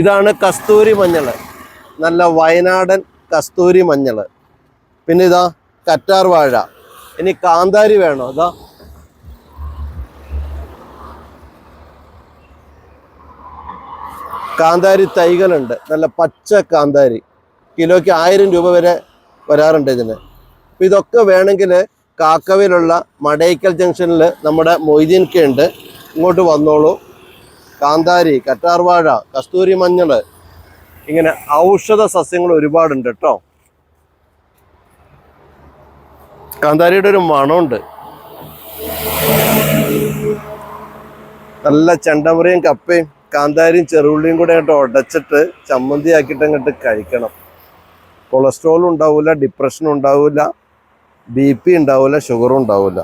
ഇതാണ് കസ്തൂരി മഞ്ഞൾ നല്ല വയനാടൻ കസ്തൂരി മഞ്ഞൾ പിന്നെ ഇതാ കറ്റാർ വാഴ. ഇനി കാന്താരി വേണോ? ഇതാ. കാന്താരി തൈകളുണ്ട്. നല്ല പച്ച കാന്താരി. കിലോയ്ക്ക് ആയിരം രൂപ വരെ വരാറുണ്ട് ഇതിന്. അപ്പം ഇതൊക്കെ വേണമെങ്കിൽ കാക്കവയിലുള്ള മടൈക്കൽ ജംഗ്ഷനിൽ നമ്മുടെ മൊയ്തീൻ ഉണ്ട് ഇങ്ങോട്ട് വന്നോളൂ. കാന്താരി കറ്റാർവാഴ കസ്തൂരി മഞ്ഞൾ ഇങ്ങനെ ഔഷധ സസ്യങ്ങൾ ഒരുപാടുണ്ട് കേട്ടോ കാന്താരിയുടെ ഒരു മണമുണ്ട്. നല്ല ചെണ്ടമുറിയും കപ്പയും കാന്താരിയും ചെറുള്ളിയും കൂടെ ആയിട്ട് ഉടച്ചിട്ട് ചമ്മന്തി ആക്കിയിട്ട് അങ്ങോട്ട് കഴിക്കണം. കൊളസ്ട്രോളും ഉണ്ടാവില്ല ഡിപ്രഷനും ഉണ്ടാവില്ല ബി പി ഉണ്ടാവില്ല ഷുഗറും ഉണ്ടാവില്ല